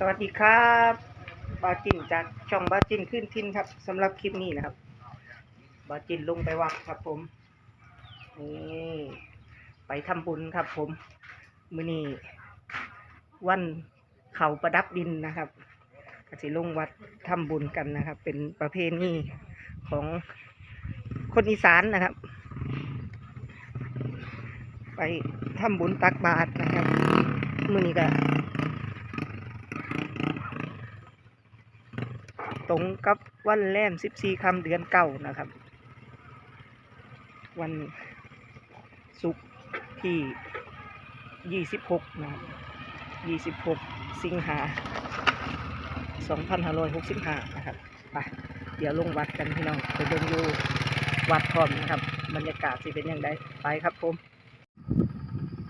สวัสดีครับบาจินจากช่องบาจินขึ้นทินครับสำหรับคลิปนี้นะครับบาจินลงไปวัดครับผมนี่ไปทำบุญครับ ผมมือนี้วันเขาประดับดินนะครับก็สิลงวัดทำบุญกันนะครับ เป็นประเพณีของคนอีสานนะครับ ไปทำบุญตักบาตรนะครับมือนี้ก็ ตรงกับวันแรมสิบสี่คำเดือนเก่านะครับ วันศุกร์ที่ยี่สิบหกนะครับยี่สิบหกสิงหาสองพันห้าร้อยหกสิบห้านะครับไปเดี๋ยวลงวัดกันพี่น้องไปเดินดูวัดพร้อมนะครับ บรรยากาศสิเป็นอยังไงไปครับผม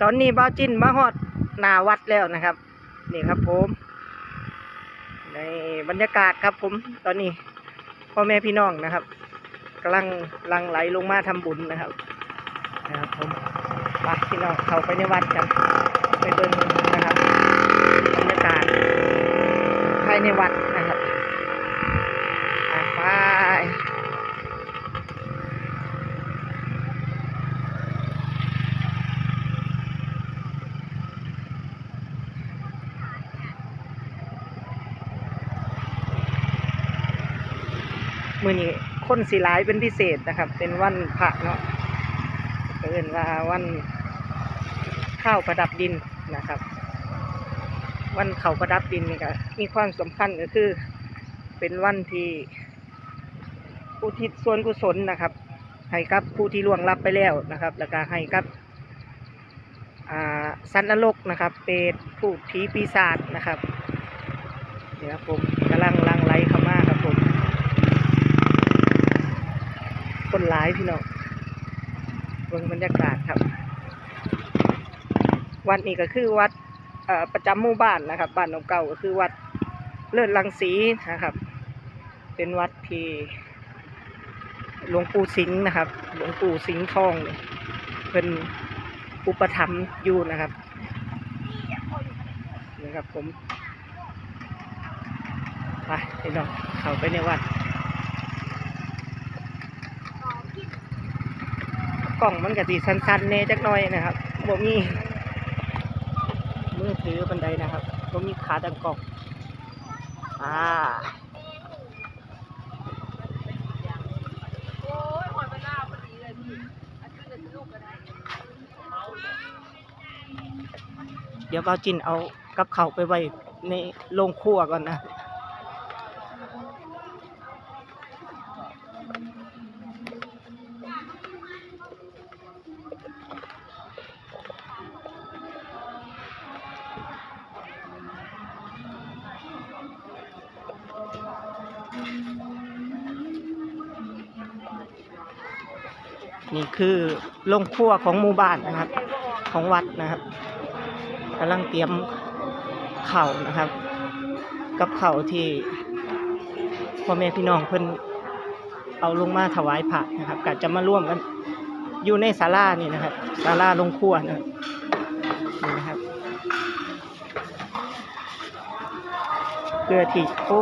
ตอนนี้บ้าจินมาฮอดหนาวัดแล้วนะครับ นี่ครับผม ในบรรยากาศครับผมตอนนี้พ่อแม่พี่น้องนะครับกำลังลังไหลลงมาทำบุญนะครับนะครับผมไปพี่น้องเข้าไปในวัดกันไปเบิ่งนะครับบรรยากาศภายในวัดนะครับอะไปมือนี้คน สีหลายเป็นพิเศษนะครับ เป็นวันพระเนาะเอินว่าวันข้าวประดับดินนะครับ วันเขาประดับดินนี่ก็มีความสำคัญก็คือ เป็นวันที่อุทิศส่วนกุศลนะครับ ให้กับผู้ที่ล่วงลับไปแล้วนะครับ แล้วก็ให้กับอ่าสันรกนะครับ เปรตผู้ผีปีศาจนะครับเดี๋ยวผมกำลังลังไหลเข้ามาครับผม คนหลายพี่น้องเบิ่งบรรยากาศครับ วัดนี้ก็คือวัดประจำหมู่บ้านนะครับบ้านหนองเก่าก็คือวัดเลิศลังสีนะครับ เป็นวัดที่หลวงปู่สิงห์นะครับ หลวงปู่สิงห์ทองเป็นอุปถัมภ์อยู่นะครับนี่ครับผมไปพี่น้องเข้าไปในวัด กล่องมันก็สีสั้นๆเน่จักหน่อยนะครับบ่มีมือถือบันไดนะครับบ่มีขาดังกล่องอ่าเดี๋ยวเอาจินเอากับเขาไปไว้ในโรงครัวก่อนนะ นี่คือโรงครัวของหมู่บ้านนะครับ ของวัดนะครับกำลังเตรียมเข่านะครับ กับเข่าที่พ่อแม่พี่น้องเพิ่นเอาลงมาถวายพระนะครับก็จะมาร่วมกันอยู่ในศาลานี่นะครับศาลาโรงครัวนะครับนี่นะครับ เพื่อที่โอ้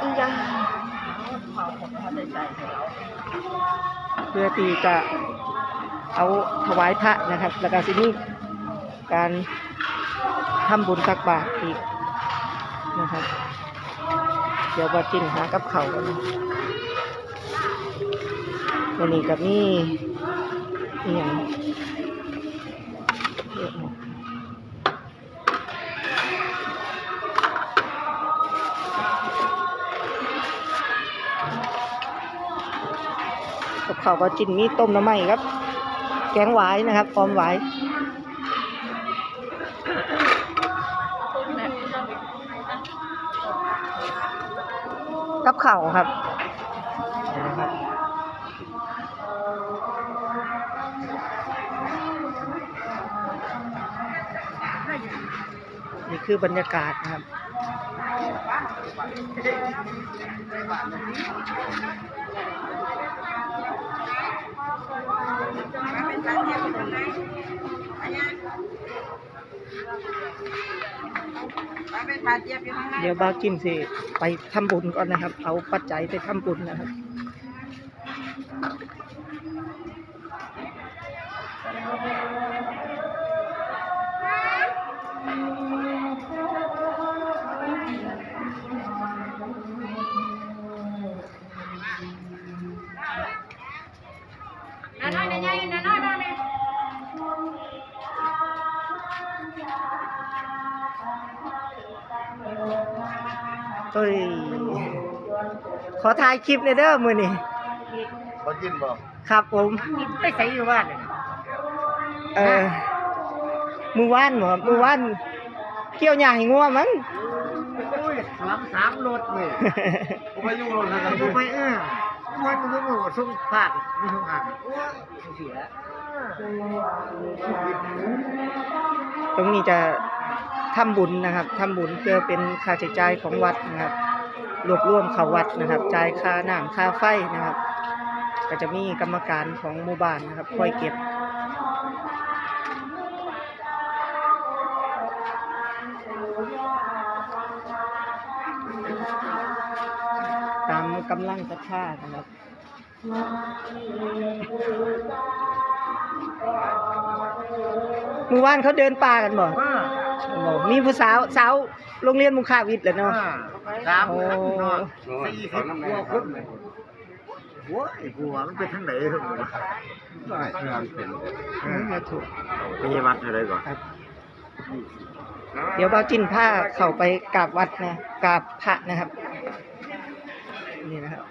อีหยัง เพื่อที่จะเอาถวายพระนะครับ แล้วก็สิมีการทำบุญตักบาตรอีกนะครับ เดี๋ยวบาจินหากับเขาวกันนะวันนี้กับนี่อย่าง ข้าวบาจินมีต้มน้ำไหม้ครับ แกงหวายนะครับพร้อมหวายกับเข่าวครับ นี่คือบรรยากาศนะครับ เดี๋ยวบากิมสิไปทำบุญก่อนนะครับ เอาปัจจัยไปทำบุญนะครับ ขอถ่ายคลิปในอยเด้อมือนี่เขากินบ่ครับผมไปใส่อยู่บ้านเออมือว่านหมอมือว่านเกี่ยวหยางให้งัวมันอุ้ยสามสามรถนี่ผมไปอยู่รถแล้วกันดูไปเออวันนี้มันก็ส่งผ่านไม่ส่งผ่านโอ้ยเสียตรงนี้จะทำบุญนะครับทำบุญเพื่อเป็นค่าใช้จ่ายของวัดนะครับ รวบรวมเข้าวัดนะครับจ่ายค่าน้ำค่าไฟนะครับ ก็จะมีกรรมการของหมู่บ้านนะครับคอยเก็บตามกำลังศรัทธานะครับมือว่านเขาเดินป่ากันบ่ว่าบอกมีผู้สาวสาวโรงเรียนมุขาวิทย์แหละเนาะ สามโอ้นอนสี่สิบกว่าคนเลยโอ้ยหัวมันเป็นทั้งไหนทั้งหมดได้งานเป็นอืมมาถูกไม่ใช่วัดอะไรก่อนครับเดี๋ยวเบาจินผ้าเข้าไปกราบวัดนะกราบพระนะครับ นี่นะครับ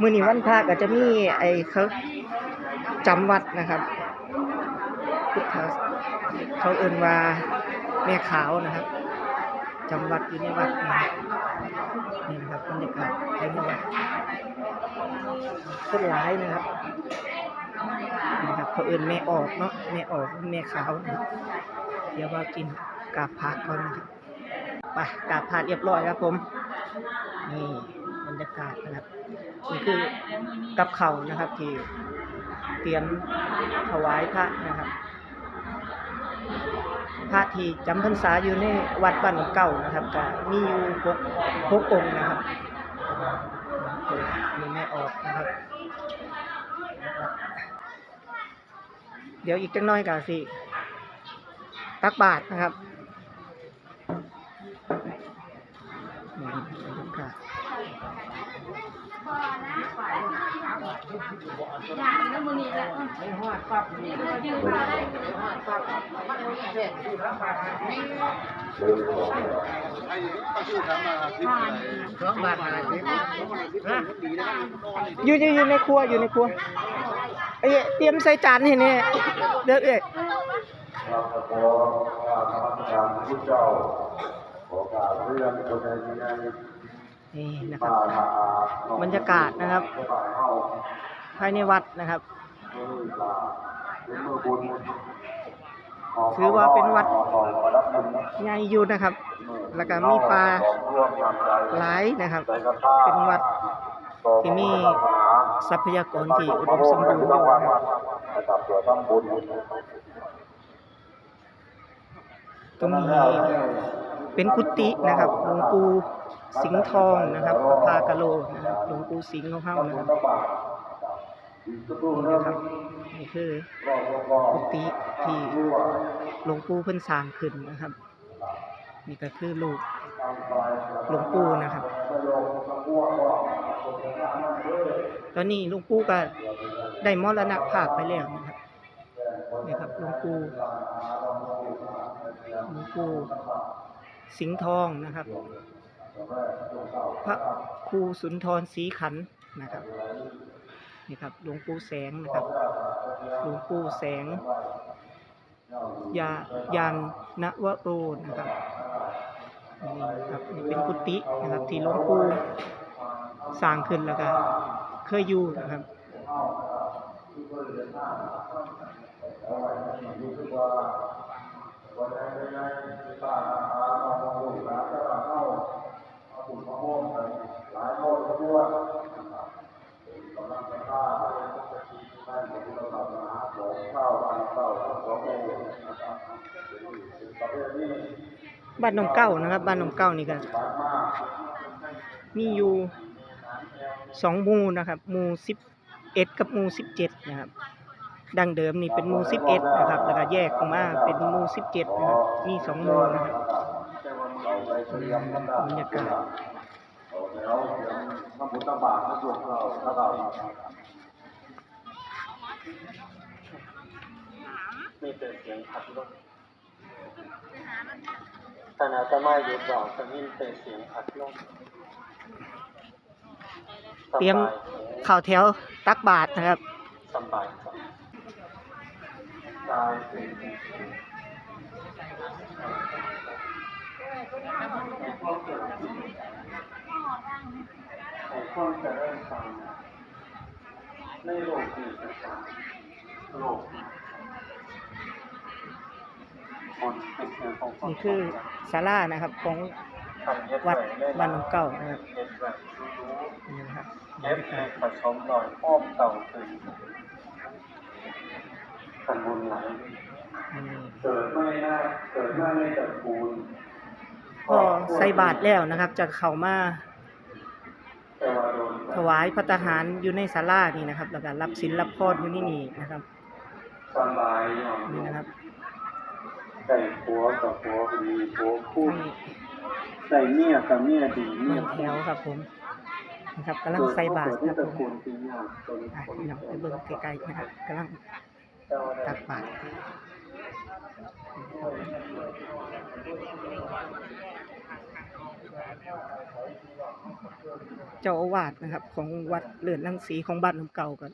มื้อนี้วันพระก็จะมีไอ้เขาจำวัดนะครับพุทธเขาเอิ่นว่าแม่ขาวนะครับ จำวัดอยู่ในวัดนะครับนี่นะครับบรรยากาศภายในวัดคนหลายนะครับนี่ครับเขาเอิ่นแม่ออกเนาะแม่ออกแม่ขาวนะครับเดี๋ยวว่ากินกาบพระก่อนนะครับไปกาบพระเรียบร้อยครับผมนี่บรรยากาศนะครับนี่คือกับเขานะครับที่เตรียมถวายพระนะครับ พระที่จำพรรษาอยู่ในวัดบ้านเก่านะครับก็มีอยู่หกหกองค์นะครับมีแม่ออกนะครับ เดี๋ยวอีกจังน้อยก็สิตักบาทนะครับนี่บรรยากาศ องบาทอะไรนี่ฮะอยู่อยู่อยู่ในครัวอยู่ในครัวเอ้ยเตรียมใส่จานให้แน่เด้อเอ้ยเราขอขอธรรมการพุทธเจ้าขอกราบเรื่องตัวแทนยังไง นี่นะครับ บรรยากาศนะครับ ภายในวัดนะครับ ถือว่าเป็นวัดใหญ่อยู่นะครับ แล้วก็มีปลาหลายนะครับ เป็นวัดที่มีทรัพยากรที่อุดมสมบูรณ์อยู่นะครับนะครับตัวทำบุญตรงนี้ เป็นกุฏินะครับหลวงปู่สิงห์ทองนะครับพากะโลนะครับหลวงปู่สิงห์ของเฮานะครับนี่นะครับนี่คือกุฏิที่หลวงปู่เพิ่นสร้างขึ้นนะครับ นี่ก็คือลูกหลวงปู่นะครับ ตอนนี้หลวงปู่ก็ได้มรณภาพไปแล้วนะครับนี่ครับหลวงปู่หลวงปู่ สิงห์ทองนะครับ พระครูสุนทรศรีขันนะครับนี่ครับหลวงปู่แสงนะครับหลวงปู่แสงยายานนวโรนะครับนี่ครับนี่เป็นกุฏินะครับ ที่หลวงปู่สร้างขึ้นแล้วก็เคยอยู่นะครับ ประเภทนี้บ้านนองเก้านะครับบ้านนองเก้านี่ก็มีอยู่สองหมู่นะครับหมู่สิบเอ็ดกับหมู่สิบเจ็ดนะครับ ดังเดิมนี่เป็นหมู่สิบเอ็ดนะครับแล้วก็แยกออกมาเป็นหมู่สิบเจ็ดนะครับมีสองหมู่นะครับบรรยากาศแล้วพระพุทธบาทพระสวดเราพระเรามีแต่เสียงพัดลมขณะจะไม่หยุดบอกจะมีแต่เสียงพัดลมเตรียมข่าวแถวตักบาทนะครับสบายใจ กายเป็นในข้อจะเริ่มฟังในโลกนี้ต่างโลกคนนี่คือศาลานะครับ ของวัดบ้านหนองเก้านะครับเฮ็บบรู้นี่นะครับเย็บรยาในกาศผสมหน่อยอ้อมเต่าถึง กันบุญไหลนี่เกิดไม่ได้เกิดไม่ได้ตระกูลพอใส่บาทแล้วนะครับจะเข้ามาแต่ว่าโดนถวายพระทหารอยู่ในศาลานี่นะครับแล้วก็รับศีลรับพรอยู่นี่นี่นะครับสบายหน่อยนี่นะครับใส่ผัวกับผัวดีผัวคู่ให้ใส่เมียกับเมียดีเมีเมืยองแถวครับผมนะครับกำลังใส่บาตรที่ครับตระผกูมลปีหน้าตัวนี้อะคนพี่น้องไปเบิ่งไกลๆนะครับกำลังเจ้าได้ ตักบาตรเจ้าอาวาสนะครับ ของวัดเลื่อนลังสีของบ้านน้ำเก่ากัน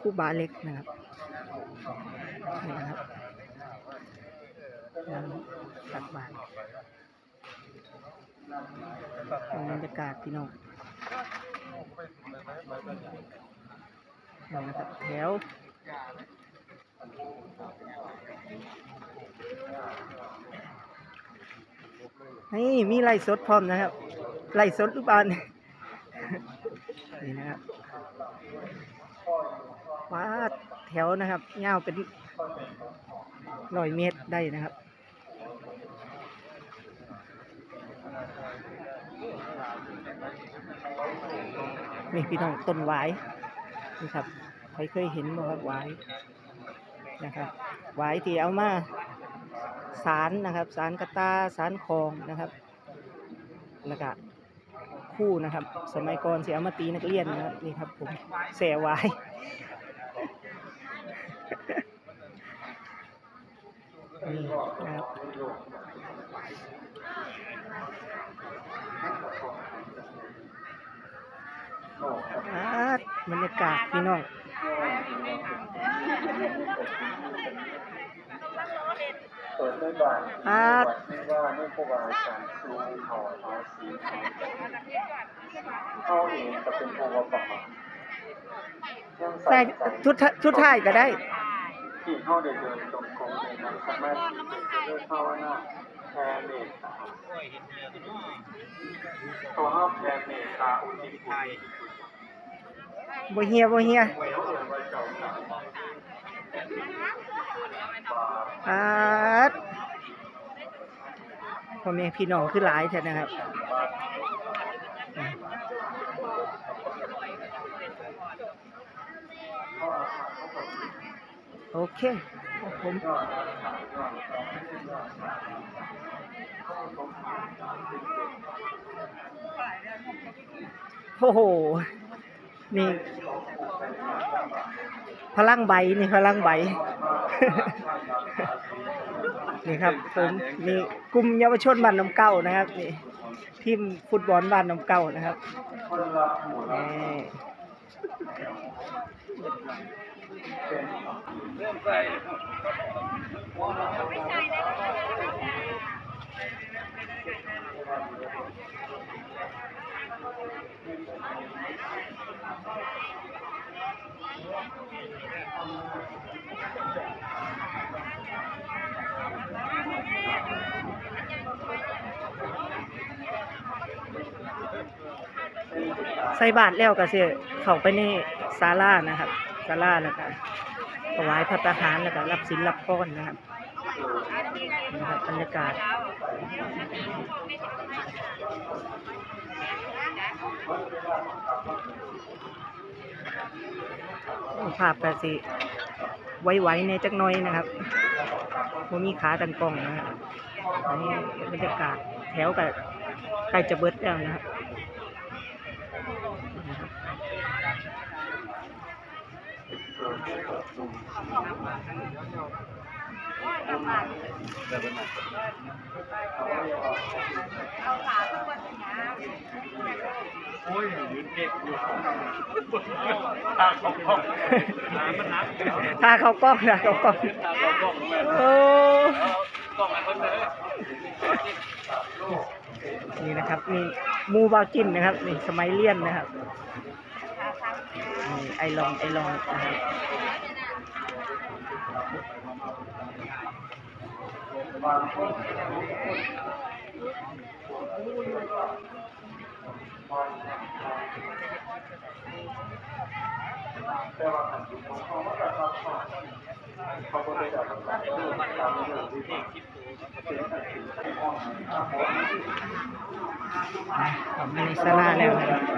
คู่บาเล็กนะครับนี่นะครับตักบาตรบรรยากาศพี่น้องนี่นะครับแถว นี่มีไล่สดพร้อมนะครับ ไล่สดหรือเปล่านี่นี่นะครับว้าดแถวนะครับยาวเป็นร้อยเมตรได้นะครับนี่พี่น้องต้นหวายนี่ครับ ใครเคยเห็นบ่ครับหวายนะครับหวายที่เอามาสารนะครับ สารกระตาสารคองนะครับแล้วก็คู่นะครับ สมัยก่อนเสียเอามาตีนักเรียนนะครับนี่ครับผมแสวายนี่นะครับอาดบรรยากาศพี่น้อง เปิดด้วยบานอาดวัดไม่ว่าไม่ผู้ว่าการครูเขาเขาสีเขาเองก็เป็นผู้ว่าประมาณใส่ชุดชุดไทยก็ได้ที่เขาได้เดินจงกรมในนั้นสามารถด้วยภาวนาแผ่เมตตาตัวห้าแผ่เมตตาอุทิศบุญบ่เฮียบ่เฮีย ปอาดพ่อแม่พี่น้องคือหลายแท้นะครับโอเคผมโอ้โห นี่ พลังใบนี่พลังใบ นี่ครับผมนี่กลุ่มเยาวชนบ้านน้ำเก้านะครับนี่ทีมฟุตบอลบ้านน้ำเก้านะครับคนละหมู่ละ นี่ ใส่บาทแล้วก็สิเข้าไปในศาลานะครับศาลาแล้วก็ถวายพระทหารแล้วก็รับศีลรับพรนะครับนะครับบรรยากาศภาพกะสิไว้ๆในจักหน้อยนะครับว่ามีขาตันกล้องนะครับอันนี้บรรยากาศแถวกับใกล้จะเบิดแล้วนะครับ โอ้ยยืนเก็บอยู่ถ้าเขากล้องนะเขากล้องโอ้นี่นะครับนี่มูบาจินนะครับนี่สมัยเรียนนะครับนี่ไอลองไอลองนะครับผมในะครับ ขอลาได้เพื่อทางการในส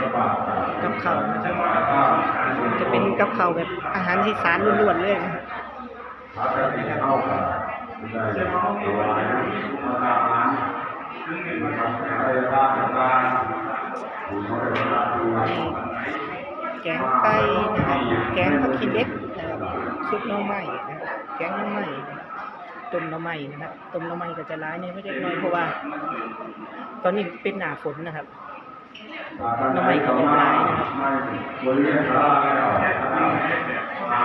กับกับเขาวนะครับ จะเป็นกับเขาวแบบอาหารที่สารล้วนๆเลยนะครับพระเจ้าที่เข้ามาได้ตัวมาตามนั้นนะครับในราชการผู้น้อยราชการแกงไก่นะครับแกงผักขี้เหล็กนะครับซุปหน่อไม้นะครับแกงหน่อไม้ต้มหน่อไม้นะครับต้มหน่อไม้ก็จะร้ายในไม่เล็กน้อยเพราะว่า ตอนนี้เป็นหน้าฝนนะครับ น้ำไม่เขามาไม่บริเวณศาลาแล้วอ่า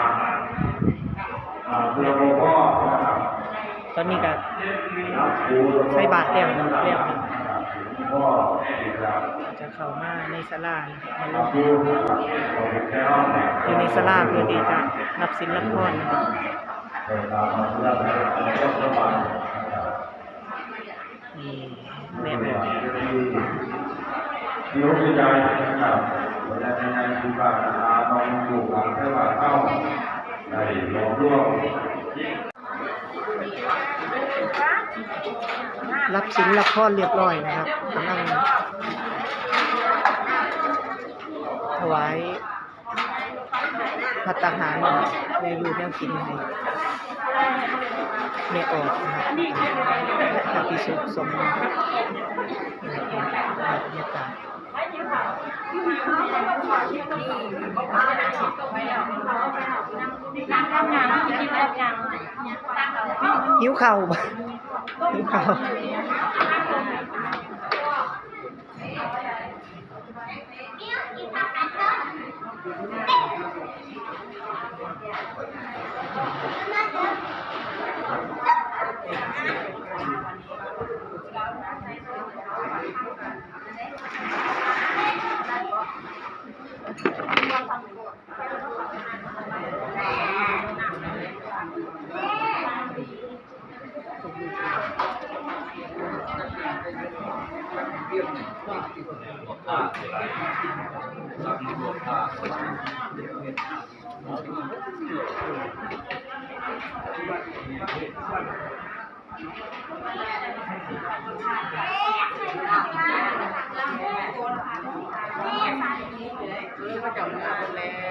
อ่าเรือโบก็นะครับตอนนี้ก็ใส่บาตรแล้วนะครับแล้วนะครับก็ครับจะเข้ามาในศาลานะครับมาลงอยอยู่ในศาลาเพื่อที่จะรับศีลรับพรนะครับเดินตามมาเพื่อไปรับสบายนนี่แม่บอก ที่รู้ใจนะครับเวลาในงานคือกาอาน้องอยู่หลังเท่าไหร่เข้าได้รวมร่วมรับศีลรับพรเรียบร้อยนะครับกำลังถวายพัตตาหารนะครับแม่อยู่แนวกินให้ แม่ออกนะครับพระพิสุสงฆ์นะครับบรรยากาศหิวเข่าวบ่หิวเข่า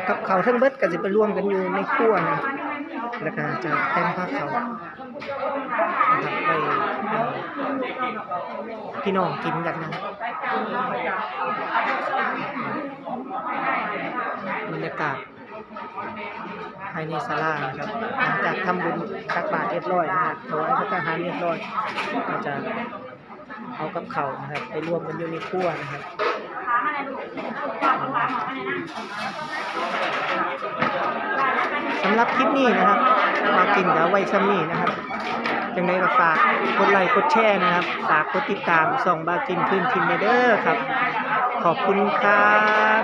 กับเขาทั้งเบิดก็จะไปรวมกันอยู่ในครัวนะแล้วก็จะแต่งผ้าเขานะครับไปพี่น้องกินกันนะ บรรยากาศภายในศาลานะครับ หลังจากทำบุญตักบาตรเรียบร้อยนะครับถวายพระทหารเรียบร้อยก็จะเอากับเข่านะครับ ไปรวมกันอยู่ในครัวนะครับสำหรับคลิปนี้นะครับ มากินกับไว้ซ้ำนี่นะครับ จังไดก็ฝากกดไลค์กดแชร์นะครับ ฝากกดติดตามส่องบาจินคืนทินเดอร์ครับ ขอบคุณครับ